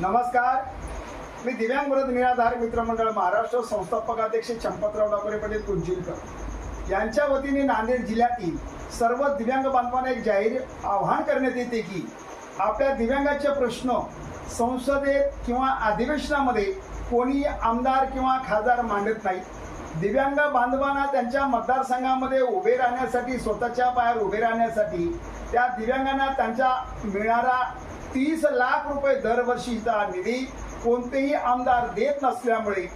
नमस्कार. मी दिव्यांग व्रत निराधार मित्रमंडळ महाराष्ट्र संस्थापक अध्यक्ष चंपतराव डाकोरे पटेल कुंजिलकर यांच्या वतीने नांदेड जिल्ह्यातील सर्व दिव्यांग बांधवांना एक जाहीर आव्हान करण्यात येते की आपल्या दिव्यांगाचे प्रश्न संसदेत किंवा अधिवेशनामध्ये कोणी आमदार किंवा खासदार मांडत नाही. दिव्यांग बांधवांना त्यांच्या मतदारसंघामध्ये उभे राहण्यासाठी स्वतःच्या पायावर उभे राहण्यासाठी त्या दिव्यांगांना त्यांच्या मिळणारा तीस लाख रुपये दरवर्षीचा निधी कोणतेही आमदार देत नसल्यामुळे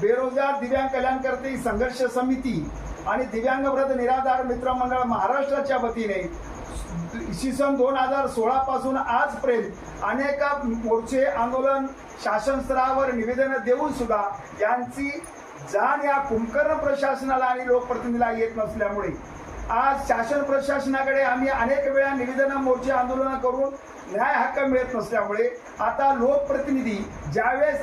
बेरोजगार दिव्यांग कल्याणकर्ते संघर्ष समिती आणि दिव्यांग व्रत निराधार मित्रमंडळ महाराष्ट्राच्या वतीने इसवी सन दोन हजार सोळा पासून आजपर्यंत अनेक मोर्चे आंदोलन शासन स्तरावर निवेदन देऊन सुद्धा यांची जाण या कुंकर्ण प्रशासनाला आणि लोकप्रतिनिधीला येत नसल्यामुळे आज शासन प्रशासनाकडे आम्ही अनेक वेळा निवेदन मोर्चे आंदोलन करून न्याय हक्क मिळत नसल्यामुळे आता लोकप्रतिनिधी ज्यावेळेस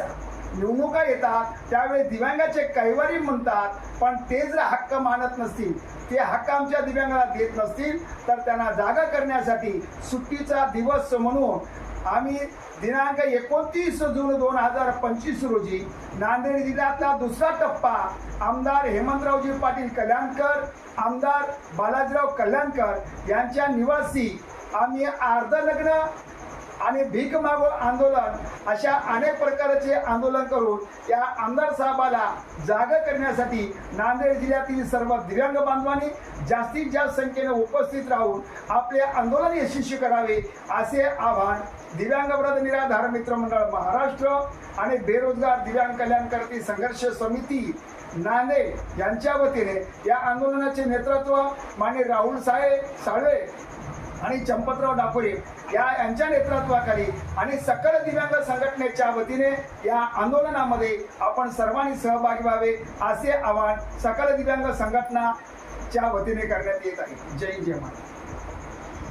निवडणुका येतात त्यावेळेस दिव्यांगाचे कैवारी म्हणतात पण ते जर हक्क मानत नसतील ते हक्क आमच्या दिव्यांगाला देत नसतील तर त्यांना जागा करण्यासाठी सुट्टीचा दिवस म्हणून आम्ही दिनांक एकोणतीस जून दोन हजार पंचवीस रोजी नांदेड जिल्ह्यातला दुसरा टप्पा आमदार हेमंतरावजी पाटील कल्याणकर आमदार बालाजीराव कल्याणकर यांच्या निवासी आम्ही अर्धलग्न आणि भीक मागो आंदोलन अशा अनेक प्रकारचे आंदोलन करून या आमदार साहेबाला जाग करण्यासाठी नांदेड जिल्ह्यातील सर्व दिव्यांग बांधवांनी जास्तीत जास्त संख्येने उपस्थित राहून आपले आंदोलन यशस्वी करावे असे आवाहन दिव्यांग व्रत निराधार मित्रमंडळ महाराष्ट्र आणि बेरोजगार दिव्यांग कल्याणकर्ती संघर्ष समिती नांदेड यांच्या वतीने या आंदोलनाचे नेतृत्व माने राहुल साहेब साळवे आणि चंपतराव डाकोरे या यांच्या नेतृत्वाखाली आणि सकल दिव्यांग संघटनेच्या वतीने या आंदोलनामध्ये आपण सर्वांनी सहभागी व्हावे असे आवाहन सकल दिव्यांग संघटनाच्या वतीने करण्यात येत आहे. जय जय महाराज